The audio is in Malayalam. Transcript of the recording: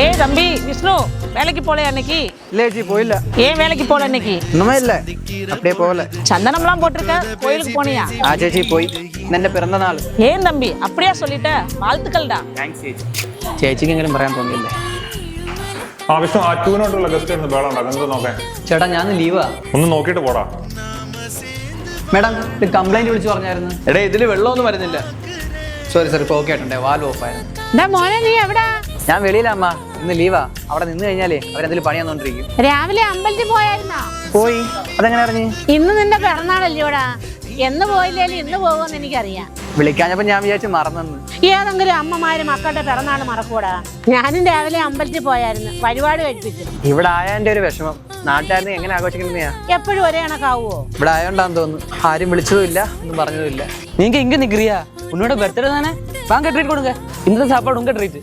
ஏய் தம்பி விஷ்ணு வேலைக்கு போல அன்னைக்கு இல்லை ஜி போயில ஏன் வேலைக்கு போல அன்னைக்கு ഒന്നുമേ ഇല്ല அப்படியே போகல சந்தனம்லாம் போட்டிருக்க கோயிலுக்கு போனியா ആ ചേച്ചി പോയി ഇന്ന് എൻ്റെ പിറന്ന നാൾ ஏன் தம்பி அப்படியா சொல்லிட்ட வாழ்த்துக்கள்டா താങ്ക്സ് ചേച്ചി ചേച്ചിക്ക് എങ്കിലും പറയാൻ തോന്നിയില്ലേ ആ വിഷ്ണു ആ ടൂവിനോട്ടുള്ള ഗസ്റ്റ് ഒന്ന് വേണം നിങ്ങൾക്ക് നോക്കാൻ ചേട്ടാ ഞാൻ ലീവാ ഒന്ന് നോക്കിയിട്ട് പോടാ മേഡം ഇത് കംപ്ലൈന്റ് വിളിച്ചു പറഞ്ഞായിരുന്നു എടാ ഇതിൽ വെള്ളമൊന്നും വരുന്നില്ല സോറി സോറി ഇപ്പോൾ ഓക്കെ ആയിട്ടുണ്ടേ വാൽ ഓഫ് ആയിരുന്നു എന്താ മോനെ നീ എവിടാ ഞാൻ വെളിയിലമ്മ ഇന്ന് ലീവാ അവിടെ നിന്ന് കഴിഞ്ഞാലേ അവരെന്തെങ്കിലും പണി തന്നോണ്ടിരിക്കും. രാവിലെ അമ്പലത്തിൽ പോയായിരുന്നോ? പോയി. അതെങ്ങനെ അറിഞ്ഞു? ഇന്ന് നിന്റെ പിറന്നാളല്ലോടാ എന്ന് പോയില്ലേലും ഇന്ന് പോകുമെന്ന് എനിക്കറിയാം. വിളിക്കാഞ്ഞപ്പോ ഞാൻ വിചാരിച്ചു മറന്നു ഏതെങ്കിലും അമ്മമാരും മക്കളുടെ പിറന്നാൾ മറക്കൂടാ. ഞാനും രാവിലെ അമ്പലത്തിൽ പോയായിരുന്നു. പരിപാടി കഴിപ്പിച്ചു. ഇവിടെ ആയാന്റെ ഒരു വിഷമം. നാട്ടുകാരനെ എങ്ങനെ ആഘോഷിക്കുന്നതാ എപ്പോഴും ഒരേ കണക്കാവോ ഇവിടെ ആയോണ്ടാന്ന് തോന്നുന്നു. ആരും വിളിച്ചതുമില്ല ഒന്നും പറഞ്ഞതുമില്ല. നിങ്ങൾക്ക് ഇങ്ങനെ നിക്കരിയാ ഉന്നോട് ബർത്ത്ഡേ തന്നെ വാങ്ങ ട്രീറ്റ് കൊടുക്ക. ഇന്നത്തെ സാപ്പാട് ഉണ്ട് ട്രീറ്റ്